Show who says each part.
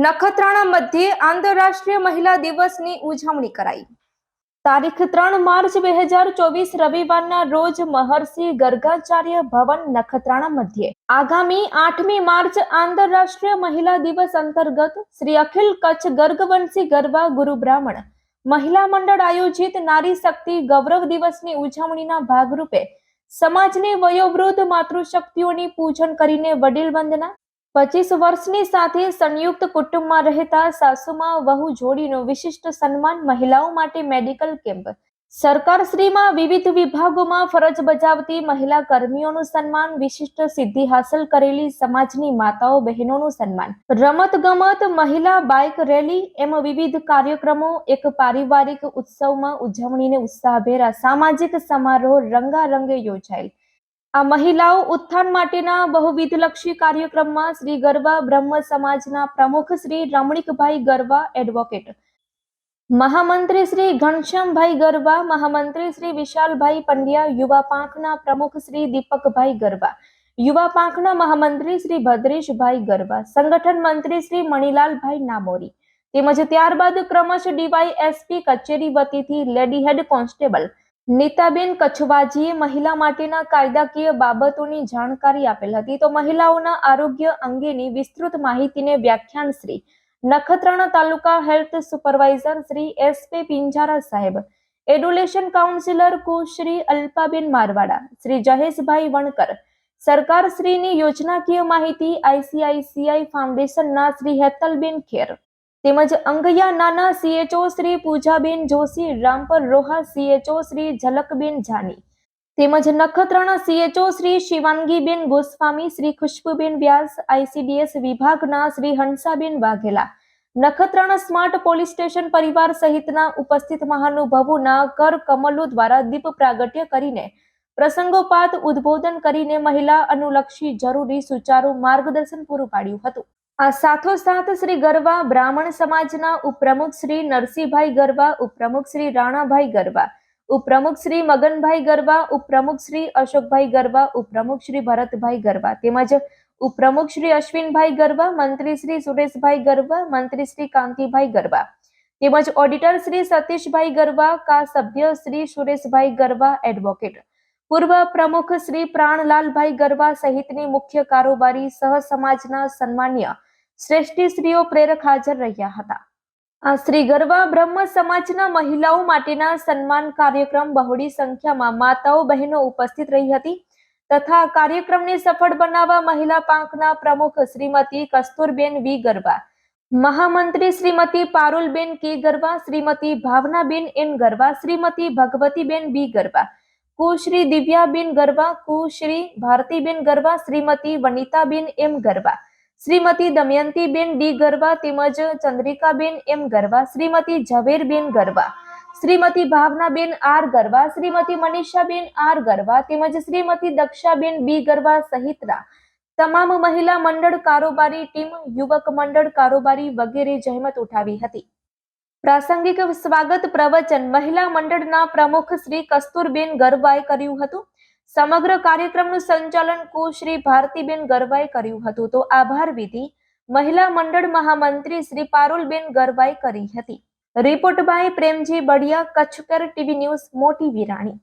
Speaker 1: નખત્રાણા મધ્યે આંતરરાષ્ટ્રીય મહિલા દિવસની ઉજવણી કરાઈ. તારીખ ત્રણ માર્ચ બે હજાર ચોવીસ રવિવારના રોજ મહર્ષિ ગર્ગાચાર્ય ભવન નખત્રાણા મધ્યે. આગામી આઠમી માર્ચ આંતરરાષ્ટ્રીય મહિલા દિવસ અંતર્ગત શ્રી અખિલ કચ્છ ગર્ગવંશી ગરબા ગુરુ બ્રાહ્મણ મહિલા મંડળ આયોજિત નારી શક્તિ ગૌરવ દિવસની ઉજવણીના ભાગરૂપે સમાજની વયોવૃદ્ધ માતૃશક્તિઓની પૂજન કરીને વડીલ વંદના પચીસ વર્ષની સાથે સંયુક્ત કુટુંબમાં રહેતા સાસુમાં વહુ જોડીનું વિશિષ્ટ સન્માન મહિલાઓ માટે મેડિકલ કેમ્પ. સરકારશ્રીમાં વિવિધ વિભાગોમાં ફરજ બજાવતી મહિલા કર્મીઓનું સન્માન, વિશિષ્ટ સિદ્ધિ હાંસલ કરેલી સમાજની માતાઓ બહેનોનું સન્માન. રમત ગમત, મહિલા બાઇક રેલી એમ વિવિધ કાર્યક્રમો એક પારિવારિક ઉત્સવમાં ઉજવણીને ઉત્સાહભેરા સામાજિક સમારોહ રંગારંગે યોજાયેલ. આ મહિલાઓ ઉત્થાન માટેના બહુવિધલક્ષી કાર્યક્રમમાં શ્રી ગરબા બ્રહ્મ સમાજના પ્રમુખ શ્રી રમણીકભાઈ ગરબા એડવોકેટ મહામંત્રી શ્રી ઘનશ્યામભાઈ ગરબા મહામંત્રી શ્રી વિશાલભાઈ પંડ્યા, યુવા પાંખના પ્રમુખ શ્રી દીપકભાઈ ગરબા યુવા પાંખના મહામંત્રી શ્રી ભદ્રેશભાઈ ગરબા સંગઠન મંત્રી શ્રી મણિલાલભાઈ નામોરી, તેમજ ત્યારબાદ ક્રમશ ડીવાય એસપી કચેરી વતીથી લેડી હેડ કોન્સ્ટેબલ નીતાબેન કચ્છવાજીએ મહિલા માટેના કાયદાકીય બાબતોની જાણકારી આપેલ હતી. તો મહિલાઓના આરોગ્ય અંગેની વિસ્તૃત માહિતીને વ્યાખ્યાન Shri Nakhatrana taluka health supervisor Shri S P Pinjara સાહેબ એડ્યુલેશન કાઉન્સિલર કુ શ્રી અલ્પાબેન મારવાડા, શ્રી જહેશભાઈ વણકર, સરકાર શ્રીની યોજનાકીય માહિતી આઈસીઆઈસીઆઈ ફાઉન્ડેશનના શ્રી હેતલબેન ખેર તેમજ અંગૈયા નાના સીએચઓ શ્રી પૂજાબેન જોશી, રામપર રોહા સીએચઓ શ્રી ઝલકબેન જાની. તેમજ નખત્રાણા સીએચઓ શ્રી શિવાનગીબેન ગોસ્વામી, શ્રી ખુશ્બુબેન વ્યાસ, આઈસીડીએસ વિભાગના Shri Hansaben Vaghela. Nakhatrana smart police station પરિવાર સહિતના ઉપસ્થિત મહાનુભાવોના કર કમલો દ્વારા દીપ પ્રાગટ્ય કરીને પ્રસંગોપાત ઉદ્બોધન કરીને મહિલા અનુલક્ષી જરૂરી સુચારુ માર્ગદર્શન પૂરું પાડ્યું હતું. આ સાથોસાથ શ્રી ગરબા બ્રાહ્મણ સમાજના ઉપપ્રમુખ શ્રી નરસિંહભાઈ ગરબા ઉપપ્રમુખ શ્રી રાણાભાઈ ગરબા ઉપપ્રમુખ શ્રી મગનભાઈ ગરવા, ઉપપ્રમુખ શ્રી અશોકભાઈ ગરવા, ઉપપ્રમુખ શ્રી ભરતભાઈ ગરવા તેમજ ઉપપ્રમુખ શ્રી અશ્વિનભાઈ ગરબા મંત્રી શ્રી સુરેશભાઈ ગરવા, મંત્રી શ્રી કાંતિભાઈ ગરવા તેમજ ઓડિટર શ્રી સતીશભાઈ ગરવા, કા સભ્ય શ્રી સુરેશભાઈ ગરવા એડવોકેટ. પૂર્વ પ્રમુખ શ્રી પ્રાણલાલભાઈ ગરવા સહિતની મુખ્ય કારોબારી સહ સમાજના સન્માન્ય શ્રેષ્ઠીશ્રીઓ પ્રેરક હાજર રહ્યા હતા. આ શ્રી ગરબા બ્રહ્મ સમાજના મહિલાઓ માટેના સન્માન કાર્યક્રમ બહોળી સંખ્યામાં માતાઓ બહેનો ઉપસ્થિત રહી હતી તથા કાર્યક્રમને સફળ બનાવવા મહિલા પાંખના પ્રમુખ શ્રીમતી કસ્તુરબેન વી ગરબા મહામંત્રી Shrimati Parulben K Garba Shrimati Bhavnaben N Garba Shrimati Bhagvatiben B Garba કુશ્રી Divyaben Garba કુશ્રી Bhartiben Garba Shrimati Vanitaben M Garba Shrimati દમયંતીબેન ડી ગરબા તેમજ Chandrikaben M Garba, Shrimati Zaverben Garba, Shrimati Bhavnaben R Garba, Shrimati Manishaben R Garba તેમજ શ્રીમતી દક્ષાબેન બી ગરબા સહિતના તમામ મહિલા મંડળ કારોબારી ટીમ, યુવક મંડળ કારોબારી વગેરે જહેમત ઉઠાવી હતી. પ્રાસંગિક સ્વાગત પ્રવચન મહિલા મંડળના પ્રમુખ શ્રી કસ્તુરબેન ગરવાએ કર્યું હતું. સમગ્ર કાર્યક્રમનું સંચાલન કુશ્રી ભારતીબેન ગરવાએ કર્યું હતું. તો આભાર વિધિ મહિલા મંડળ મહામંત્રી શ્રી પારુલબેન ગરવાએ કરી હતી. Report by Premji Badiya Kutchkar TV news, Moti Virani.